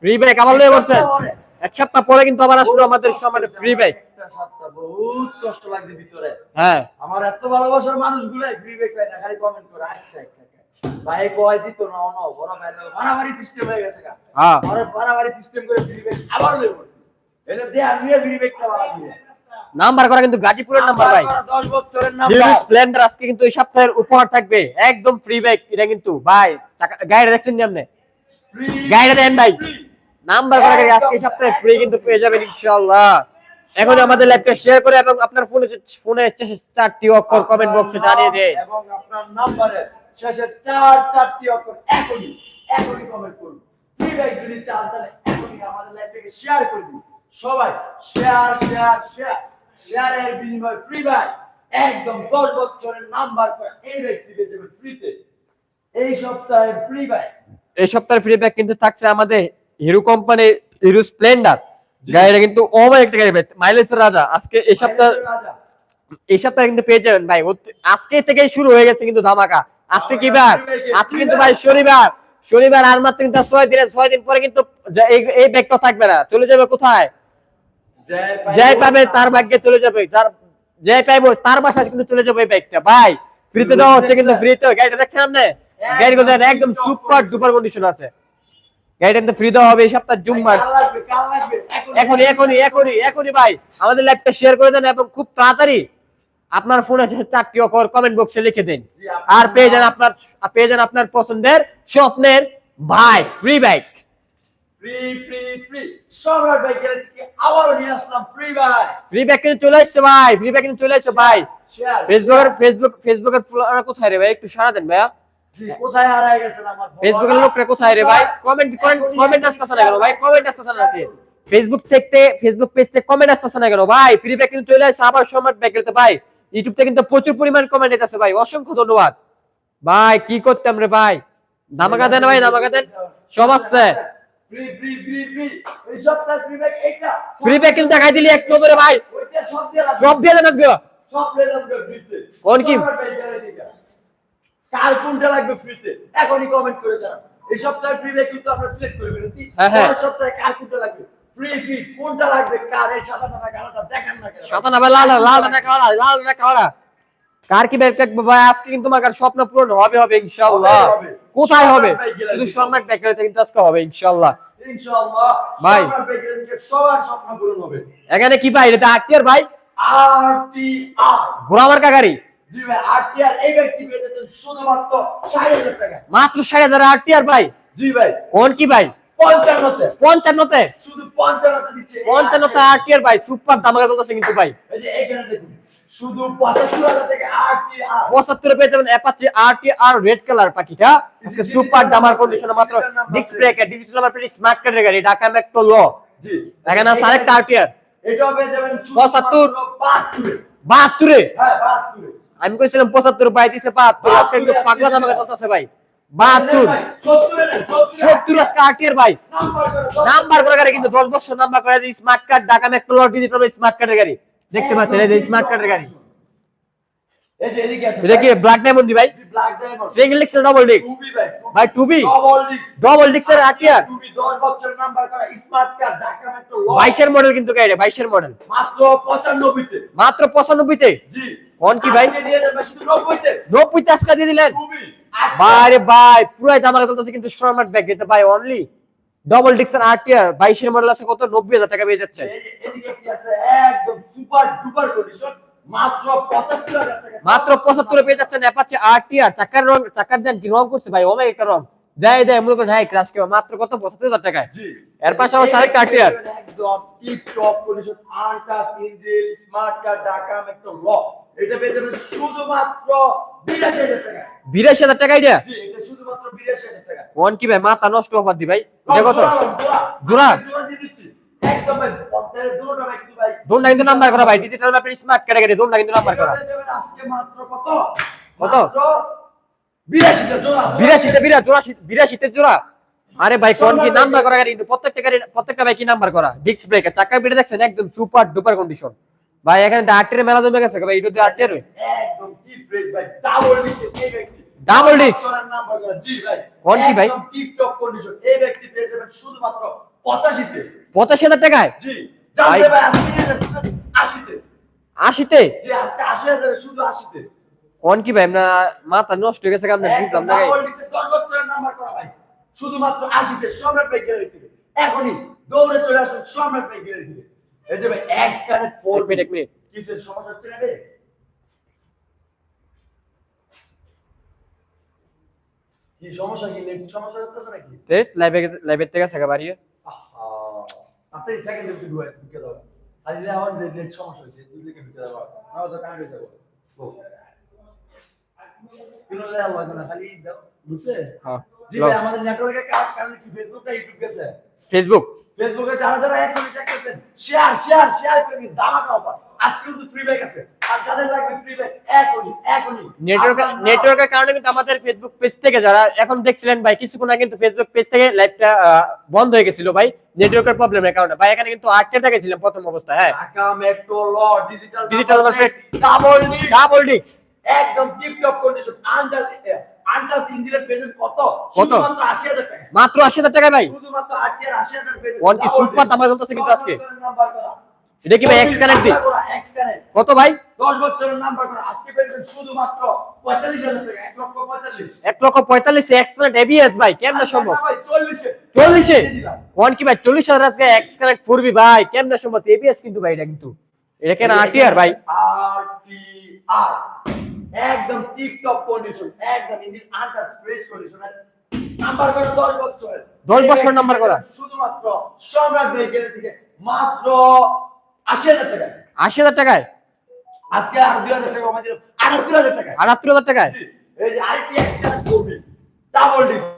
Free আবার লয়ে এক সপ্তাহ পরে। কিন্তু আবার আসলো আমাদের ফ্রি ব্যাগ বহুত কষ্ট লাগছে ভিতরে। হ্যাঁ। আমার এত ভালোবাসার মানুষগুলো ফ্রি ব্যাগ পায় না খালি কমেন্ট করে আচ্ছা ভাই কয় দিত না অন বড় ভাই লোক মারামারি সিস্টেম হয়ে গেছে গা। হ্যাঁ। আরে মারামারি সিস্টেম করে ফ্রি ব্যাগ আবার লয়ে পড়ছি এটা দে আমি ফ্রি ব্যাগটা বাড়া দিয়ে নাম্বার করা কিন্তু গাজীপুরের নাম্বার ভাই। 10 বছরের নাম্বার স্প্লেন্ডার আজকে কিন্তু এই সপ্তাহের উপহার থাকবে। একদম ফ্রি ব্যাগ এটা কিন্তু ভাই গাড়িটা দেখছেন আপনি গাড়িটা দেন ভাই। নাম্বার করা গাড়ি, আজকে সপ্তাহে ফ্রি কিন্তু পেয়ে যাবেন ইনশাআল্লাহ। এখন আমাদের লাইভটা শেয়ার করে এবং আপনার ফোনে ফোনে চারটি অক্ষর কমেন্ট বক্সে জানিয়ে দেন। এবং আপনার নাম্বারে শেষে চার চারটি অক্ষর এখনই এখনই কমেন্ট করুন। ফ্রি ব্যাগ যদি চান, তাহলে এখনই আমাদের লাইভটাকে শেয়ার করে দিন। সবাই শেয়ার শেয়ার শেয়ার শেয়ারের বিনিময়ে ফ্রি ব্যাগ একদম দশ বছরের নাম্বার করে এই ব্যক্তি পেয়ে যাবে ফ্রিতে এই সপ্তাহে ফ্রি ব্যাগ এই সপ্তাহের ফ্রি ব্যাগ কিন্তু থাকছে আমাদের হিরো কোম্পানির হিরো স্প্লেন্ডার গাড়িটা কিন্তু অনেক একটা গাড়ি মাইলেজের রাজা। আজকে এই সপ্তাহ এই সপ্তাহে কিন্তু পেয়ে যাবেন ভাই। আজকে থেকেই শুরু হয়ে গেছে কিন্তু ধামাকা। আজকে কি বার? আজকে কিন্তু ভাই শনিবার। শনিবার আর মাত্র কিন্তু ছয় দিনের ছয় দিন পরে কিন্তু এই- ব্যাগটা থাকবে না। চলে যাবে কোথায়? যাই পাবে তার ভাগ্যে চলে যাবে। যার যাই পাইবো তার বাসায় কিন্তু চলে যাবে এই ব্যাগটা। ভাই ফ্রিতে দেওয়া হচ্ছে কিন্তু ফ্রিতে গাড়িটা দেখছেন আপনি? গাড়িগুলো একদম সুপার ডুপার কন্ডিশন আছে। গাড়িটা কিন্তু ফ্রি দেওয়া হবে এই সপ্তাহ জুম্মার। এখনই এখনই এখনই এখনই ভাই। আমাদের লাইভটা শেয়ার করে দেন এবং খুব তাড়াতাড়ি আপনার ফোনে চারটি অক্ষর কমেন্ট বক্সে লিখে দিন। আর পেয়ে যান আপনার পেয়ে যান আপনার পছন্দের স্বপ্নের bike free bike free free free Samrat বাইকের থেকে আবারও নিয়ে আসলাম ফ্রি বাই ফ্রি বাইক কিন্তু চলে আসছে ভাই ফ্রি বাইক কিন্তু চলে আসছে ভাই। ফেসবুকের ফেসবুক ফেসবুকের কোথায় রে ভাই? একটু সারা দেন ভাইয়া। ফেসবুকের লোকটা কোথায় রে ভাই? কমেন্ট কমেন্ট আসতেছে না কেন ভাই? কমেন্ট আসতেছে না ফেসবুক থেকে ফেসবুক পেজ থেকে কমেন্ট আসতেছে না কেন ভাই? ফ্রি ব্যাক কিন্তু চলে আসছে আবার ভাই। ইউটিউব থেকে কিন্তু প্রচুর পরিমাণ কমেন্ট এসেছে ভাই। অসংখ্য ধন্যবাদ। ভাই কি করতাম রে ভাই? ধামাকা দেন ভাই ধামাকা দেন। সব আসছে ফ্রি ব্যাক কিন্তু দেখাই দিলি এক নজরে ভাই। সব দিয়ে। দেন আজকে। কোন কি? কার কোনটা লাগবে ফ্রিতে এখনই কমেন্ট করে জানান। এই সপ্তাহে ফ্রি কিন্তু আমরা সিলেক্ট করে ফেলেছি। হ্যাঁ, হ্যাঁ। পরের সপ্তাহে কার কোনটা লাগবে? ফ্রি ফ্রি কোনটা লাগবে? কার এই সাদা দেখান না সাতা না লাল লাল না লাল না কার কি ব্যাগ ভাই? আজকে কিন্তু আমার স্বপ্ন পূরণ হবে হবে ইনশাআল্লাহ। কোথায় হবে? শুধু। সম্রাট কিন্তু আজকে হবে ইনশাআল্লাহ। ইনশাআল্লাহ। ভাই। সবার স্বপ্ন পূরণ হবে। এখানে কি ভাই? এটা আটটিয়ার ভাই? আরটিআর। ঘোড়া মার্কা গাড়ি জি ভাই আরটিআর এই ব্যক্তি পেয়ে যাচ্ছেন শুধুমাত্র ষাট হাজার টাকা। মাত্র ষাট হাজার ভাই? জি ভাই। কোন কি ভাই? পঞ্চান্নতে। পঞ্চান্নতে? শুধু পঞ্চান্নতে দিচ্ছে এই পঞ্চান্নতে RTR ভাই সুপার দামাকা চলতেছে কিন্তু ভাই। এই যে এখানে দেখুন শুধু পঁচাত্তর হাজার টাকা আরটিআর। পঁচাত্তর পেয়ে যাবেন Apache RT R red colour পাখিটা। সুপার দামার কন্ডিশনে মাত্র breaker digital number plate smart কার্ডের গাড়ি ঢাকা মেট্রো ল জি। এখানে আছে আরেকটা আরটিআর এটাও পেয়ে যাবেন পঁচাত্তর। বাহাত্তরে। বাহাত্তরে? হ্যাঁ বাহাত্তরে। আমি কইছিলাম পঁচাত্তর ভাই দিছে বাহাত্তর আজকে কিন্তু পাগলা দামাকা চলতেছে ভাই। বাহাত্তর। সত্তরে আজকে আরটিআর ভাই। নাম্বার করে গাড়ি কিন্তু দশ বছর নাম্বার করে স্মার্ট কার্ড ঢাকা মেট্রো ল ডিজিটাল স্মার্ট কার্ডের গাড়ি। দেখতে পাচ্ছেন এই যে স্মার্ট কার্ডের গাড়ি। এটা কি ব্ল্যাক ডায়মন্ড ভাই? ব্ল্যাক ডায়মন্ড সিঙ্গেল ডিক্স ডাবল ডিক্স ভাই ভাই টুবি ডবল ডিস্ক ডবল ডিক্সের আরটিআর টুবি 10 বছর নাম্বার করা স্মার্ট কার্ড ঢাকা মেট্রো ল বাইশের মডেল কিন্তু গাড়ি বাইশের মডেল মাত্র 95 তে মাত্র পঁচানব্বইতে? জি। কোন কি ভাই? আজকে দিয়ে দেবেন শুধু 90 তে। আজকে দিয়ে দিলেন? টুবি ভাই পুরাই চলতেছে কিন্তু ব্যাগ দিতে ভাই অনলি ডবল বাইশের মডেল আছে কত? নব্বই হাজার টাকা পেয়ে যাচ্ছে। একদম মাত্র 75000 টাকা। মাত্র পঁচাত্তরে পেয়ে যাচ্ছেন অ্যাপাচে আরটিআর চাকার রং চাকার দেন কি রং করছে ভাই? অনেক একটা রং। যাই দেয় মনে করেন হ্যাঁ ক্রাশ কেউ। মাত্র কত? পঁচাত্তর হাজার টাকায়। এর পাশে আরেকটা আরটিআর একদম টিপ টপ কন্ডিশন আনটাস ইঞ্জিন স্মার্ট ঢাকা মেট্রো ল এটা পেয়ে যাবেন শুধুমাত্র 82000 টাকা। বিরাশি হাজার টাকা এটা? শুধুমাত্র 82000 টাকা। কোন কি ভাই? মাথা নষ্ট অফার দি ভাই। এটা কত? জোড়া জোড়া? জোড়া? দিয়ে দিচ্ছি। একদম ভাই পদ্মের দুটোটা ভাই একটু ভাই। দোনটা কিন্তু নাম্বার করা ভাই। ডিজিটাল ম্যাপের স্মার্ট ক্যাটাগরি দোনটা কিন্তু নাম্বার করা। এটা যাবেন আজকে মাত্র কত? কত? মাত্র 82 টা জোড়া। বিরাশিতে বিরা চুরাশি বিরাশিতে জোড়া। আরে ভাই কোন কি নাম্বার করা গাড়ি? প্রত্যেকটা গাড়ি প্রত্যেকটা ভাই কি নাম্বার করা? ডিস্ক ব্রেকার চাকা পিঠে দেখছেন? একদম সুপার ডুপার কন্ডিশন ভাই এখানে আটের মেলা জমে গেছে ভাই এটা আটের একদম কি ফ্রেশ ভাই ডাবল ডিসে এই ব্যক্তি। নাম্বার করা জি ভাই। কোন কি ভাই? একদম টিপটপ কন্ডিশন এই ব্যক্তি পেয়ে যাবেন শুধুমাত্র 85 তে পঁচাশি হাজার টাকায়? জি জানবে ভাই- ভাই আজকে নিয়ে যাবেন 80 তে জি আজকে 80000 শুধু 80 তে কোন কি ভাই আমরা মাথা নষ্ট হয়ে গেছে আমরা বুঝলাম না। ডাবল ডিক্সের 10 বছরের নাম্বার করা ভাই। শুধুমাত্র 80 তে সম্রাট ভাই গ্যালারি থেকে। এখনই দৌড়ে চলে আসুন সম্রাট ভাই গ্যালারি থেকে। এই যে এক্স কানেক্ট 4 মিনিট এক মিনিট। কিসের সমস্যা হচ্ছে না রে? কি সমস্যা কি নেট সমস্যা হচ্ছে নাকি? লাইভে লাইভের থেকে থাকা বাড়িয়ে আহা আপনি সেকেন্ড একটু ঢুকে ঢুকে দাও। আজ যে আমার নেট সমস্যা হয়েছে দুই দিকে ঢুকে দাও। না তো কানে যাব। ও কিনো লে না খালি দাও। বুঝছে? হ্যাঁ। জি ভাই আমাদের নেটওয়ার্কের কারণে কি? ফেসবুকটা ইউটিউব গেছে। ফেসবুক ফেসবুকে যারা যারা এক মিনিট দেখতেছেন শেয়ার শেয়ার শেয়ার করে দিন দামাকা অফার আজকে কিন্তু ফ্রি ব্যাগ আছে। আর যাদের লাগবে ফ্রি ব্যাগ এখনই এখনই নেটওয়ার্ক নেটওয়ার্কের কারণে কিন্তু আমাদের ফেসবুক পেজ থেকে যারা এখন দেখছিলেন ভাই কিছুক্ষণ আগে কিন্তু ফেসবুক পেজ থেকে লাইভটা বন্ধ হয়ে গেছিল ভাই। নেটওয়ার্কের প্রবলেমের কারণে। ভাই এখানে কিন্তু আটকে থাকেছিলাম প্রথম অবস্থায় হ্যাঁ। ঢাকা মেট্রো ল digital plate। Double D double ডিক্স একদম টিপ টপ কন্ডিশন আনজাল আনটাস পেজেন্ট কত? কত? শুধুমাত্র 80000 টাকা। মাত্র আশি হাজার টাকা ভাই। শুধুমাত্র 80000 পেজেন্ট One কি super দামে চলতেছে কিন্তু আজকে। এটা কি ভাই X connect the X connect কত ভাই? 10 বছরের নাম্বার করা। আজকে পেয়েছেন শুধুমাত্র 45000 টাকা 1 লক্ষ 45 এক লক্ষ পঁয়তাল্লিশ এক্স কানেক্ট এবিএস ভাই কেমনে সম্ভব? ভাই 40 এ চল্লিশে? দিয়ে কোন কি ভাই চল্লিশ হাজার আজকে এক্স কানেক্ট ফুরবি ভাই কেমনে সম্ভব? এবিএস কিন্তু ভাই এটা কিন্তু। এটা কেন আরটিআর ভাই? আরটিআর একদম টিপটপ কন্ডিশন একদম engine under fresh condition number করা 10 বছর 10 বছর নাম্বার করা। শুধুমাত্র সম্রাট ভেহিকেল থেকে মাত্র 80000 টাকা আশি হাজার টাকায়? আজকে আর 2000 টাকা কমাই দিলাম 78000 টাকা আটাত্তর হাজার টাকায়? এই যে আইপিএক্স কানেক্ট করবি ডাবল ডিস্ক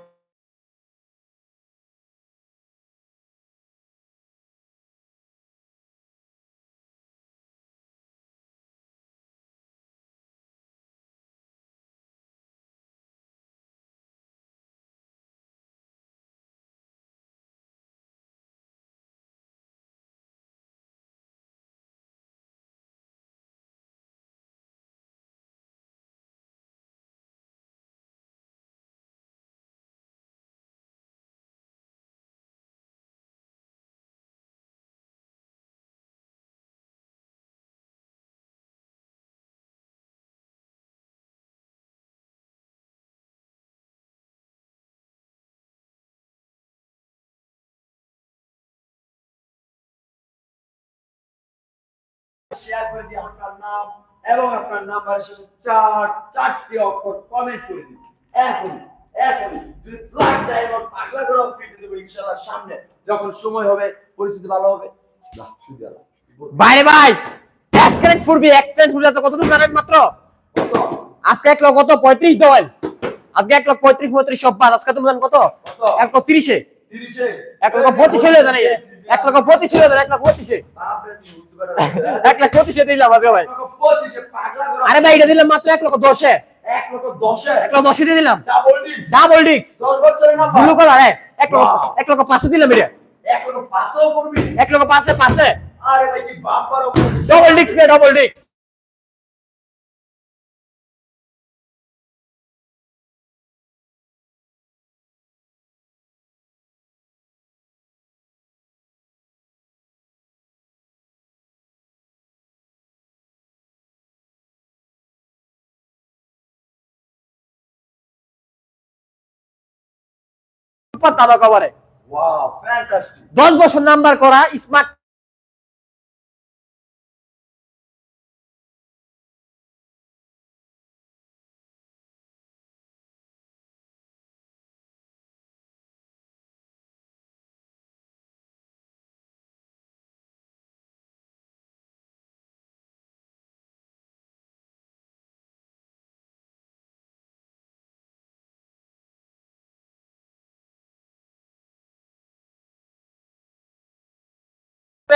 শেয়ার করে দিন আপনার নাম এবং আপনার নাম্বারের সাথে চার চারটি অক্ষর কমেন্ট করে দিন এখন এখন যদি ফ্ল্যাগ ডায়মন্ড পাগলা করে ফ্রি দেবো ইনশাআল্লাহ সামনে যখন সময় হবে পরিস্থিতি ভালো হবে। না শুধু আল্লাহ বাইরে ভাই এক্স কানেক্ট ফুরবি এক্স কানেক্ট ফুরবি কত দূর জানেন মাত্র? আজকে এক লক্ষ কত? পঁয়ত্রিশ দেওয়াল। আজকে এক লক্ষ পঁয়ত্রিশ পঁয়ত্রিশ সব বাদ। আজকে তুমি জানেন কত? কত? এক লক্ষ তিরিশে। এক লক্ষ পঁচিশে জানাই এক লক্ষ পঁচিশে হলে এক লক্ষ পঁচিশে বাপরে, তুমি বুঝতে পারো না। এক পঁচিশে দিলাম আজকে ভাই আরে ভাই এটা দিলাম মাত্র এক লক্ষ দশে এক লক্ষ দশে দিয়ে দিলাম ডাবল ডিক্স ব্লু কালার হ্যাঁ এক লক্ষ এক লক্ষ পাঁচশো দিলাম এটা এক লক্ষ পাঁচে পাঁচে ডবল ডিক্স ডবল ডিক্স সুপার দাদা কভারে দশ বছর নাম্বার করা স্মার্ট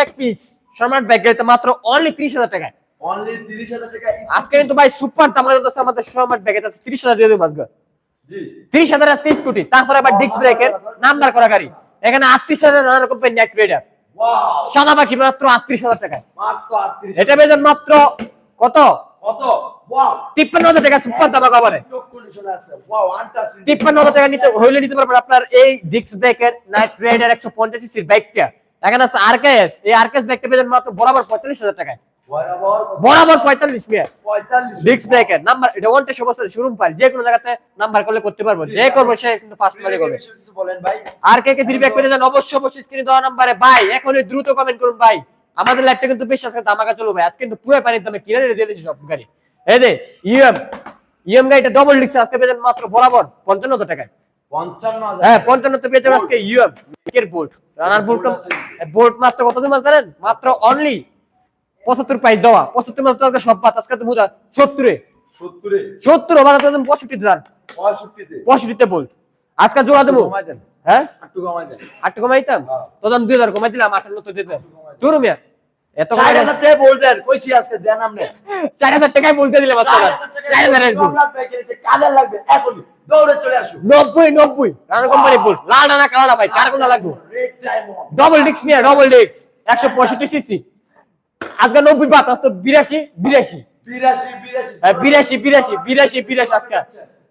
এক পিস সম্রাট ব্যাগ মাত্র অনলি ত্রিশ হাজার টাকায়। অনলি 30000 টাকা আজকে কিন্তু ভাই সুপার দাম আছে আমাদের সম্রাট ব্যাগ আছে ত্রিশ হাজার দিয়ে দেবো আজকে। জি। ত্রিশ হাজার আজকে স্কুটি তাছাড়া আবার ডিস্ক ব্রেকের নাম্বার করা গাড়ি। এখানে আটত্রিশ হাজার নানা রকম নেট রেডার ওয়াও সাদা পাখি মাত্র আটত্রিশ হাজার টাকায়। মাত্র 38 এটা বেজন মাত্র কত? কত? তিপ্পান্ন হাজার টাকা সুপার দামা কভারে তিপ্পান্ন হাজার টাকা নিতে হইলে নিতে পারবেন আপনার এই ডিক্স ব্রেকের নাইট রাইডার একশো পঞ্চাশ সিসির বাইকটা এখানে আছে আরকেএস। এই আরকেএস মাত্র বরাবর পঁয়তাল্লিশ হাজার টাকায়। বরাবর বরাবর পঁয়তাল্লিশ মিনিট 45 ডিক্স ব্রেকের নাম্বার এটা ওয়ান টেস্ট অবস্থা শোরুম পাই যে কোনো জায়গাতে নাম্বার করলে করতে পারব। যে করব সে কিন্তু ফার্স্ট বলেন ভাই। আর কে কে ফিডব্যাক পেতে চান অবশ্যই অবশ্যই স্ক্রিনে দেওয়া নাম্বারে ভাই এখনই দ্রুত কমেন্ট করুন ভাই। আমাদের লাইভটা কিন্তু বেশ আজকে চলো ভাই। আজকে কিন্তু পুরো পানির দামে কিনে দিয়ে দিয়েছি সব গাড়ি। এই দে ইএম ইএম গাড়িটা ডবল ডিক্স আজকে মাত্র বরাবর পঞ্চান্ন হাজার টাকায়। 55000 হ্যাঁ পঞ্চান্ন তো পেয়েছেন আজকে। ইএম এর বোল্ট। রানার বোল্ট বোল্ট মাত্র কত দিন জানেন মাত্র অনলি পঁচাত্তর প্রাইস দেওয়া। পঁচাত্তর মাত্র আজকে সব আজকে তো বুঝা সত্তরে। সত্তর। ওভার পঁয়ষট্টি দেন 65 তে পঁয়ষট্টিতে। বোল্ট। আজকে জোড়া দেবো। হ্যাঁ? একটু কমাই দেন। আটটা কমাইতাম? হ্যাঁ। দুই হাজার কমাই দিলাম আঠান্ন তো এত কমাই 4000 টাকা বল দেন কইছি আজকে দেন আপনি। চার হাজার টাকায় বলতে আজকে চার হাজার আসব সম্রাট প্যাকেজে কাজে লাগবে? এখনই দৌড়ে চলে আসুন। নব্বই নব্বই। রানা কোম্পানি বল লাল ডানা কালা ভাই কার কোনটা লাগবো? ডবল ডিক্স মিয়া ডবল ডিক্স একশো পঁয়ষট্টি সিসি আজকে নব্বই বাদ আজকে বিরাশি বিরাশি। 82 হ্যাঁ, বিরাশি বিরাশি বিরাশি বিরাশি আজকে।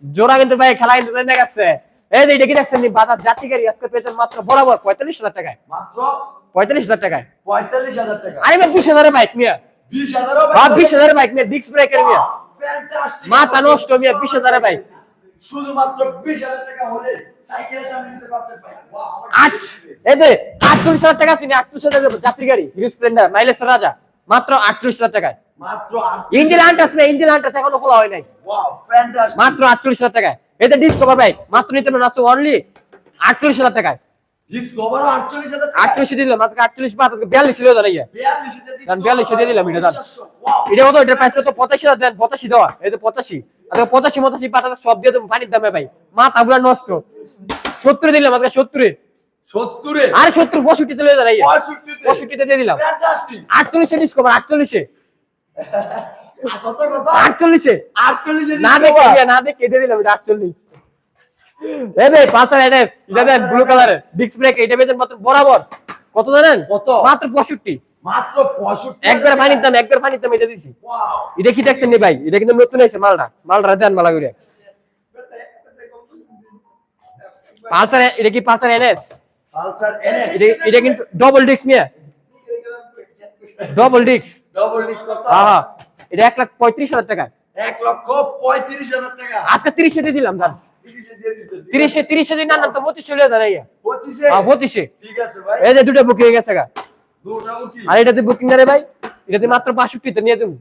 জোড়া কিন্তু ভাই খেলা কিন্তু গেছে। এই যে এটা কি দেখছেন বাজার জাতি গাড়ি আজকে পেয়েছেন মাত্র বরাবর পঁয়তাল্লিশ হাজার টাকায়। মাত্র পঁয়তাল্লিশ হাজার টাকায়। 45000 টাকা আরে ভাই বিশ হাজারের বাইক মিয়া। 20000 ও বা বিশ হাজারের বাইক মিয়া ডিক্স ব্রেকের মিয়া। মাথা নষ্ট মিয়া বিশ হাজারের বাইক। শুধুমাত্র 20000 টাকা হলে সাইকেলটা আমি নিতে পারছেন ভাই। ওয়াও আমার আট। এই যে আটচল্লিশ হাজার টাকা আটচল্লিশ হাজার টাকা যাত্রী গাড়ি স্প্লেন্ডার মাইলেজ রাজা। মাত্র আটচল্লিশ হাজার টাকায়। মাত্র ইঞ্জিন আনটাস না ইঞ্জিন আনটাস এখনও খোলা হয় নাই। মাত্র আটচল্লিশ হাজার টাকায়। এতে ডিসকভার বাইক মাত্র নিতে পারেন আছে অনলি আটচল্লিশ হাজার টাকায়। ডিসকভার 48000 টাকা আটচল্লিশ দিলাম মাত্র আটচল্লিশ বাদ বিয়াল্লিশ ছিল দাঁড়িয়ে 42 দাম 42 দিয়ে দিলাম এটা দাম। এটা কত? এটার প্রাইস কত? পঁচাশি হাজার দেন পঁচাশি দেওয়া। এই তো পঁচাশি। আচ্ছা পঁচাশি পঁচাশি পাতা সব দিয়ে দেবো পানির দামে ভাই। মাথা পুরা নষ্ট। সত্তরে দিলাম আজকে সত্তরে। 70 এ আরে সত্তর পঁয়ষট্টিতে লয়ে দাঁড়াইয়া। 65 তে পঁয়ষট্টিতে দিয়ে দিলাম। আটচল্লিশে ডিসকভার আটচল্লিশে। আটচল্লিশে? 48 না দেখে না দেখে দিয়ে দিলাম এটা আটচল্লিশ। এই পাঁচার এনএস এটা দেন ব্লু কালারের ডিস্ক ব্রেক এটা বেতন মাত্র বরাবর। কত জানেন? কত? মাত্র পঁয়ষট্টি। মাত্র 65 একবার পানির দাম একবার পানির দাম এটা দিছি। ওয়াও এটা কি দেখছেন নি ভাই? এটা কিন্তু নতুন এসে মালটা। মালটা দেন মালা করে এটা কি এনএস? পালসার এনে এটা কিন্তু ডবল ডিস্ক মিয়া। ডবল ডিস্ক ডবল ডিস্ক কত হ্যাঁ হ্যাঁ। এটা এক লাখ পঁয়ত্রিশ হাজার টাকা। 1 লক্ষ 35000 টাকা। আজকে তিরিশে দিয়ে দিলাম দাম 30 এ দিয়ে তিরিশে তিরিশে দিন না তো পঁচিশে লিয়ে দাঁড়াইয়া 25 এ পঁচিশে। ঠিক আছে ভাই। এই যে দুটো বুকিং হয়ে গেছে গা। আর এটাতে বুকিং না রে ভাই এটাতে মাত্র বাষট্টিতে নিয়ে তুমি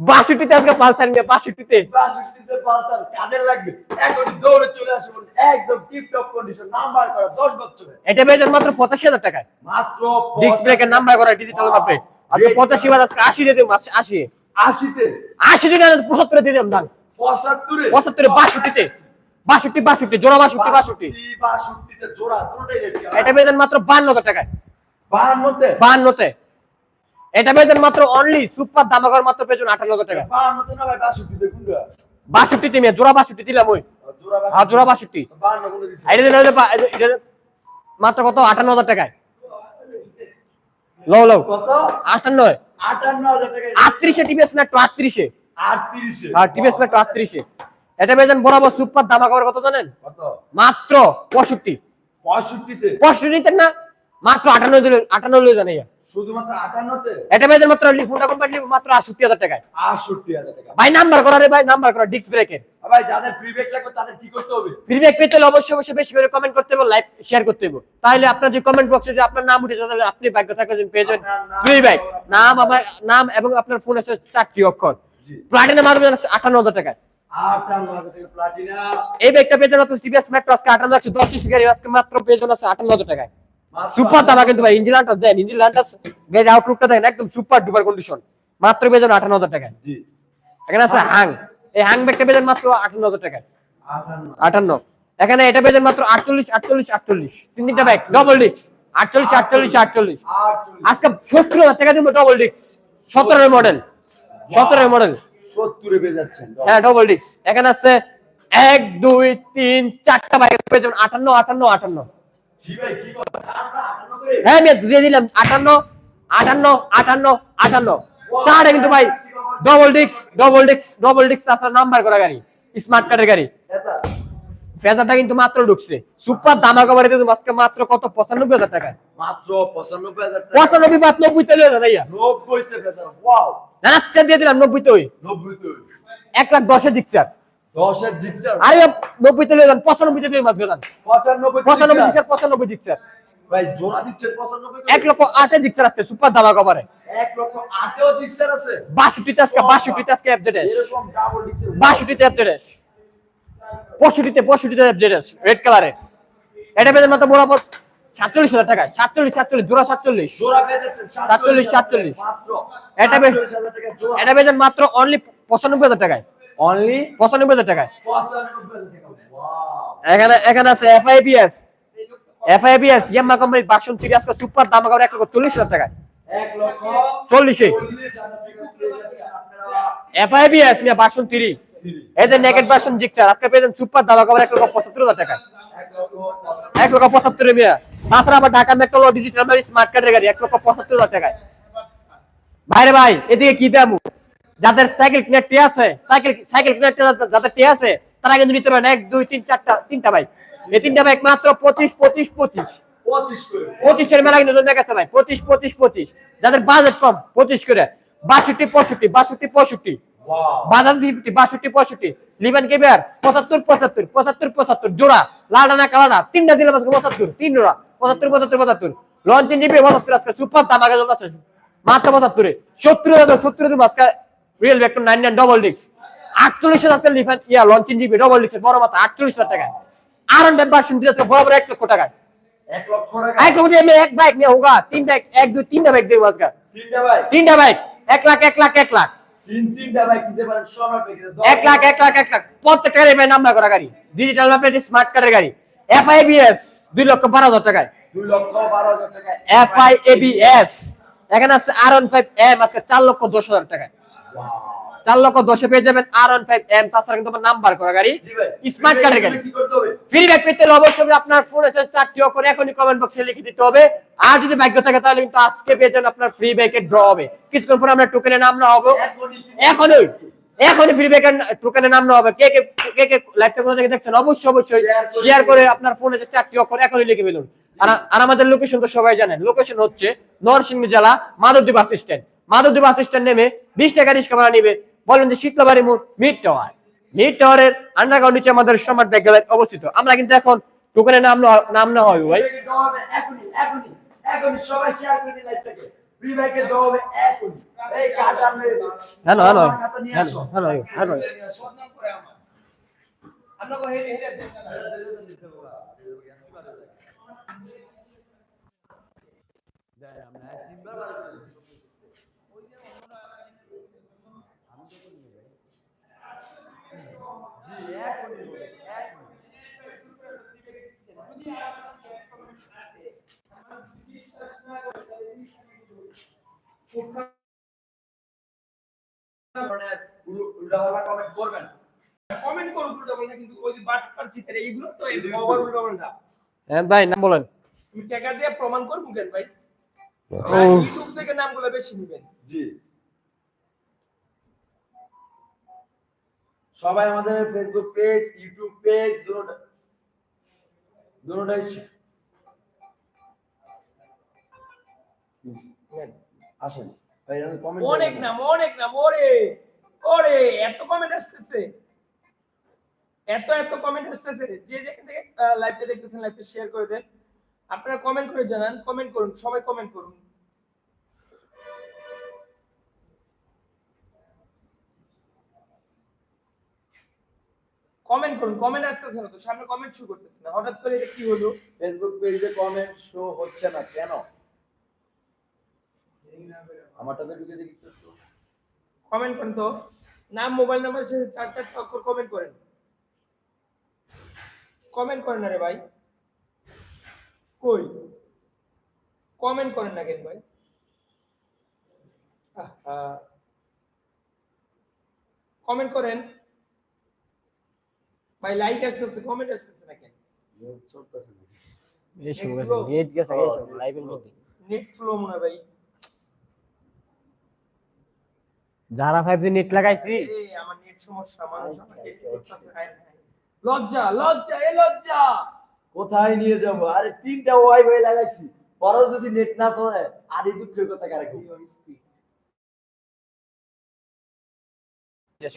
বাষট্টিতে আজকে পালসার নিয়ে বাষট্টিতে 62 পালসার কাদের লাগবে? এখনই দৌড়ে চলে আসুন একদম টিপ কন্ডিশন নাম্বার করা 10 বছরের। এটা পেয়েছেন মাত্র পঁচাশি হাজার টাকায়। মাত্র ডিস্ক ব্রেকের নাম্বার করা ডিজিটাল মাপে আজকে পঁচাশি বার আজকে আশি দিয়ে দেবো আশি। 80 তে আশি দিন পঁচাত্তরে দিয়ে দাম 75 এ পঁচাত্তরে বাষট্টিতে। বাষট্টি বাষট্টি জোড়া বাষট্টি বাষট্টি। 62 তে জোড়া এটা পেয়েছেন মাত্র বান্ন হাজার টাকায়। 52 তে বান্নতে। এটা পেয়েছেন মাত্র অনলি সুপার দামাগর মাত্র পেয়েছেন আঠান্ন হাজার টাকা 52 তে না ভাই 62 তে কোনটা? বাষট্টিতে মেয়ে জোড়া বাষট্টি দিলাম ওই। জোড়া হ্যাঁ জোড়া বাষট্টি। 52 কোন দিছে এটা দিলে হলে পা- এটা- এটা মাত্র কত? আটান্ন হাজার টাকায়। লো লও। কত? আটান্ন 58000 টাকা। আটত্রিশে টিভিএস মেট্রো আটত্রিশে। 38 হ্যাঁ টিভিএস মেট্রো আটত্রিশে। এটা পেয়েছেন বরাবর সুপার দামা কত জানেন? কত? মাত্র পঁয়ষট্টি। 65 তে পঁয়ষট্টি নিতেন না মাত্র আটান্ন আটান্ন দিলে জানাইয়া শুধুমাত্র 58 এটা পেয়েছেন মাত্র ফোনটা কোম্পানি মাত্র আটষট্টি হাজার টাকায়। 68000 টাকা। ভাই নাম্বার করা রে ভাই নাম্বার করা ডিস্ক ব্রেকের ভাই যাদের ফ্রি ব্যাক লাগবে তাদের কি করতে হবে? ফিডব্যাক পেতে হলে অবশ্যই অবশ্যই বেশি করে কমেন্ট করতে হবে শেয়ার করতে হবে। তাহলে আপনার যে কমেন্ট বক্সে যে আপনার নাম উঠে যাবে আপনি ভাগ্য থাকলে যে পেয়ে যাবেন ফ্রি ব্যাক নাম আমার নাম এবং আপনার ফোন আছে চারটি অক্ষর। মারবেন আটান্ন হাজার টাকায়। 58000 টাকা প্লাটিনা এই ব্যাগটা পেয়ে যাবেন টিভিএস মেট্রো আজকে আটান্ন একশো দশ গাড়ি আজকে মাত্র পেয়ে যাবেন আছে আটান্ন হাজার টাকায়। সুপার দামা কিন্তু ভাই ইঞ্জিন লান্টাস দেন ইঞ্জিন লান্টাস গাড়ির আউটলুকটা দেখেন একদম সুপার ডুপার কন্ডিশন মাত্র যাবেন আটান্ন হাজার টাকায়। জি। এখানে আছে হাং এই হাং ব্যাগটা যাবেন মাত্র আটান্ন হাজার টাকায়। 58 আটান্ন এখানে এটা যাবেন মাত্র আটচল্লিশ আটচল্লিশ আটচল্লিশ। তিন তিনটা ব্যাগ ডবল ডিস্ক আটচল্লিশ আটচল্লিশ আটচল্লিশ। 48 আজকে সত্তর হাজার টাকা দিব ডবল ডিস্ক সতেরোর মডেল সতেরোর মডেল 70 এ পেয়ে যাচ্ছেন। হ্যাঁ ডবল ডিস্ক এখানে আছে এক দুই তিন চারটা বাইক পেয়ে যাবেন। আটান্ন আটান্ন আটান্ন কি ভাই কি কথা আমরা 58 করে। হ্যাঁ দিয়ে দিলাম। আটান্ন আটান্ন আটান্ন আটান্ন। চারটা কিন্তু ভাই ডবল ডিক্স ডবল ডিক্স ডবল ডিক্স আপনার নাম্বার করা গাড়ি স্মার্ট কার্ডের গাড়ি। ফেজারটা কিন্তু মাত্র ঢুকছে। সুপার দামা কভারে কিন্তু আজকে মাত্র কত? পঁচানব্বই হাজার টাকা। মাত্র পঁচানব্বই হাজার টাকা। পঁচানব্বই বাদ নব্বই তেলে ভাইয়া। নব্বইতে ফেজার ওয়াও দিয়ে দিলাম নব্বই তো নব্বই তো এক লাখ দশের জিক্সার। দশের জিক্সার? আরে নব্বই তেলে যান পঁচানব্বই তেলে মাছ বেদান পঁচানব্বই পঁচানব্বই জিক্সার? জিক্সার পঁচানব্বই জিক্সার। ভাই জোড়া দিচ্ছেন পঁচানব্বই করে? এক লক্ষ জিক্সার আজকে সুপার দামা কভারে এক লক্ষ আটেও জিক্সার আছে? বাষট্টিতে আজকে বাষট্টিতে আজকে অ্যাপডেট এরকম ডাবল ডিক্সের বাষট্টিতে অ্যাপডেট পঁয়ষট্টিতে পঁয়ষট্টিতে অ্যাপডেট রেড কালারে এটা বেতন মাত্র বরাবর সাতচল্লিশ হাজার টাকা সাতচল্লিশ সাতচল্লিশ জোড়া সাতচল্লিশ। সাতচল্লিশ, সাতচল্লিশ। মাত্র এটা বে- 47,000 টাকা জোড়া। এটা বেতন মাত্র অনলি পঁচানব্বই হাজার টাকায়। অনলি পঁচানব্বই হাজার টাকায়। পঁচানব্বই হাজার টাকা। এখানে এখানে আছে এফআইবিএস এফআইবিএস ইয়াম্মা কোম্পানির বাসন থ্রি আজকে সুপার দাম আবার এক লক্ষ চল্লিশ হাজার টাকায়। এক লক্ষ চল্লিশে। চল্লিশ হাজার টাকা পেয়ে যাচ্ছেন আপনারা। এফআইবিএস নিয়ে বাসন থ্রি এই যে নেকেট বাসন জিক্সার আজকে পেয়েছেন সুপার দাম আবার এক লক্ষ পঁচাত্তর হাজার টাকা এক লক্ষ পঁচানব্বই এক লক্ষ পঁচাত্তর মিয়া। তাছাড়া আবার ঢাকা মেট্রো ডিজিটাল স্মার্ট কার্ডের গাড়ি এক লক্ষ পঁচাত্তর হাজার টাকায়। ভাইরে ভাই এদিকে কি দাম? যাদের সাইকেল কিনার টে আছে সাইকেল সাইকেল কিনার যাদের টে আছে তারা কিন্তু নিতে পারেন এক দুই তিন চারটা তিনটা বাইক এই তিনটা বাইক মাত্র পঁচিশ পঁচিশ পঁচিশ। পঁচিশ পঁচিশের মেলা কিন্তু ভাই পঁচিশ পঁচিশ পঁচিশ। যাদের বাজেট কম পঁচিশ করে। বাষট্টি পঁয়ষট্টি বাষট্টি পঁয়ষট্টি। বাজার ফিফটি বাষট্টি পঁয়ষট্টি। কেবিয়ার পঁচাত্তর পঁচাত্তর পঁচাত্তর পঁচাত্তর। জোড়া লালডা না কালাডা। তিনটা পঁচাত্তর তিন জোড়া। পঁচাত্তর পঁচাত্তর পঁচাত্তর। লঞ্চিং জিপে পঁচাত্তর আজকে সুপার দাম আগে মাত্র পঁচাত্তরে। সত্তর হাজার সত্তর আজকে real vector nine nine double ডিক্স আটচল্লিশ হাজার লিফেন ইয়া লঞ্চিং জিপে ডবল ডিক্সের বড় মাথা আটচল্লিশ হাজার টাকা আর ভার্সন দিয়ে আজকে বরাবর এক লক্ষ টাকায়। এক লক্ষ টাকা। এক দিয়ে বাইক নিয়ে হোগা তিন বাইক এক দুই তিনটা বাইক দেবো আজকে। তিনটা বাইক এক লাখ এক লাখ এক লাখ। এক লাখ এক লাখ এক লাখ। প্রত্যেকটা গাড়ি ভাই নাম্বার করা গাড়ি। ডিজিটাল ম্যাপের স্মার্ট কার্ডের গাড়ি। এফআইবিএস দুই লক্ষ বারো হাজার টাকায়। দুই লক্ষ বারো হাজার টাকা এফআইএবিএস এখানে আছে আর ওয়ান ফাইভ এম আজকে চার লক্ষ দশ হাজার টাকায়. চার লক্ষ দশে পেয়ে যাবেন আর ওয়ান ফাইভ এম তাছাড়া কিন্তু নাম্বার করা গাড়ি স্মার্ট কার্ডের গাড়ি। ফ্রি ব্যাগ পেতে হলে অবশ্যই আপনার ফোন এসে চারটিও করে এখনই কমেন্ট বক্সে লিখে দিতে হবে। আর যদি ভাগ্য থাকে তাহলে কিন্তু আজকে পেয়ে যাবেন আপনার ফ্রি ব্যাগের ড্র হবে। কিছুক্ষণ পরে আমরা টোকেনের নাম না হবে। এখনই এখনই ফ্রি ব্যাগের টোকেনের নাম না হবে। কে কে কে কে লাইভটা কোথা থেকে দেখছেন? অবশ্যই অবশ্যই শেয়ার করে আপনার ফোন যে চারটি অক্ষর এখনই লিখে ফেলুন। আর আমাদের লোকেশন তো সবাই জানেন। লোকেশন হচ্ছে নরসিংদী জেলা Madhabdi bus stand Madhabdi bus stand নেমে বিশ টাকা রিক্সা ভাড়া নিবে। বলেন যে শীতলাবাড়ি মোড় মিড টাওয়ার মিড টাওয়ারের আন্ডারগ্রাউন্ড নিচে আমাদের সম্রাট ব্যাগ অবস্থিত। আমরা কিন্তু এখন টোকেনের নাম না- নাম না হয় ভাই। সবাই শেয়ার করে দিন লাইভটাকে ফ্রি ব্যাগের দেওয়া হবে এখনই। এই কার্ড আনবে হ্যাঁ, হ্যাঁ, হ্যাঁ, খাতা নিয়ে হ্যাঁ, আসো হ্যাঁ, হ্যাঁ, হ্যাঁ, হ্যাঁ। নিয়ে আসো। আমরা হেরে হেরে উল্টাপাল্টা কমেন্ট করবেন কমেন্ট করুন উল্টো পাল্টা কিন্তু ওই যে বাটপার চিতের এইগুলো তো এই ওভার উল্টো পাল্টা হ্যাঁ ভাই নাম বলেন। তুমি টাকা দিয়ে প্রমাণ করব কেন ভাই। ইউটিউব থেকে নামগুলো বেশি নেবেন। জি। সবাই আমাদের ফেসবুক পেজ ইউটিউব পেজ দুটোটা দুটোটাই আসেন। অনেক নাম অনেক নাম ওরে ওরে এত কমেন্ট আসতেছে। এত এত কমেন্ট আসতেছে। যে যেখান থেকে লাইভটা দেখতেছেন লাইভটা শেয়ার করে দেন। আপনারা কমেন্ট করে জানান কমেন্ট করুন সবাই কমেন্ট করুন। কমেন্ট করুন কমেন্ট আসতেছে না তো সামনে কমেন্ট শুরু করতেছে না। হঠাৎ করে এটা কি হলো? ফেসবুক পেজে কমেন্ট শো হচ্ছে না কেন? আমারটা তো ঢুকে দেখি কমেন্ট করেন তো। নাম মোবাইল নাম্বার শেষে চার চারটা অক্ষর কমেন্ট করেন। কমেন্ট করেন না রে ভাই। কই? কমেন্ট করেন না কেন ভাই? কমেন্ট করেন। ভাই লাইক আসতেছে কমেন্ট আসতেছে না কেন চলতেছে না। এই শুরু Next গেছে নেট গেছে এই সব লাইভের মধ্যে নেট স্লো মনে ভাই। যারা নেট লাগাইছি। এই আমার নেট সমস্যা মানুষ আমাকে করতেছে। লজ্জা লজ্জা এ লজ্জা। কোথায় নিয়ে যাব? আরে তিনটা ওয়াইফাই লাগাইছি। পরেও যদি নেট না চলে আরে দুঃখের কথা কারে? শেষ